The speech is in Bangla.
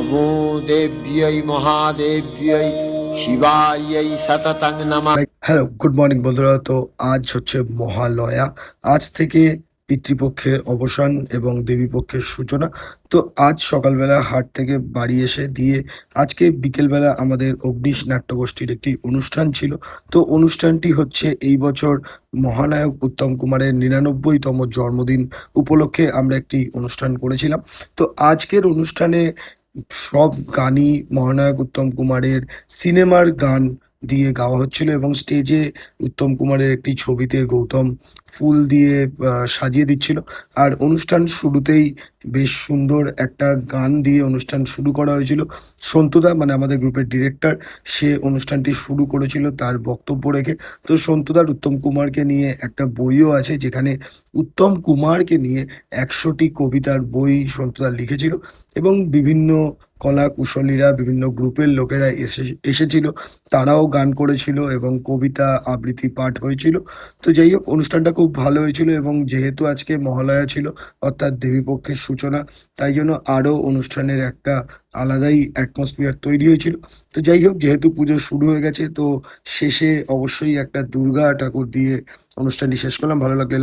নমো দেব্যৈ মহাদেব্যৈ শিবাयै সততং নমঃ হ্যালো গুড মর্নিং বন্ধুরা। তো আজ হচ্ছে মহালয়া। আজ থেকে পিতৃপক্ষের অবসান এবং দেবীপক্ষের সূচনা। তো আজ সকালবেলা হাট থেকে বাড়ি এসে দিয়ে আজকে বিকেলবেলা আমাদের অগ্নিশ নাট্যগোষ্ঠীর একটি অনুষ্ঠান ছিল। তো অনুষ্ঠানটি হচ্ছে এই বছর মহানায়ক উত্তম কুমারের নিরানব্বইতম জন্মদিন উপলক্ষে আমরা একটি অনুষ্ঠান করেছিলাম। তো আজকের অনুষ্ঠানে সব গানই মহানায়ক উত্তম কুমারের সিনেমার গান দিয়ে গাওয়া হচ্ছিল এবং স্টেজে উত্তম কুমারের একটি ছবিতে গৌতম ফুল দিয়ে সাজিয়ে দিচ্ছিল। আর অনুষ্ঠান শুরুতেই বেশ সুন্দর একটা গান দিয়ে অনুষ্ঠান শুরু করা হয়েছিল। সন্তুদা মানে আমাদের গ্রুপের ডিরেক্টর, সে অনুষ্ঠানটি শুরু করেছিল তার বক্তব্য রেখে। তো সন্তুদার উত্তম কুমারকে নিয়ে একটা বইও আছে যেখানে উত্তম কুমারকে নিয়ে একশোটি কবিতার বই সন্তুদা লিখেছিল এবং বিভিন্ন কলা কুশলীরা, বিভিন্ন গ্রুপের লোকেরা এসে, এসেছিল। তারাও গান করেছিল এবং কবিতা আবৃত্তি পাঠ হয়েছিল। তো যাই হোক, অনুষ্ঠানটা খুব ভালো হয়েছিল এবং যেহেতু আজকে মহালয়া ছিল, অর্থাৎ দেবীপক্ষের সূচনা। তাই জন্য আরও অনুষ্ঠানের একটা আলাদাই অ্যাটমসফিয়ার তৈরি হয়েছিল। তো যাই হোক, যেহেতু পুজো শুরু হয়ে গেছে, তো শেষে অবশ্যই একটা দুর্গা ঠাকুর দিয়ে অনুষ্ঠানটি শেষ করলাম। ভালো লাগলে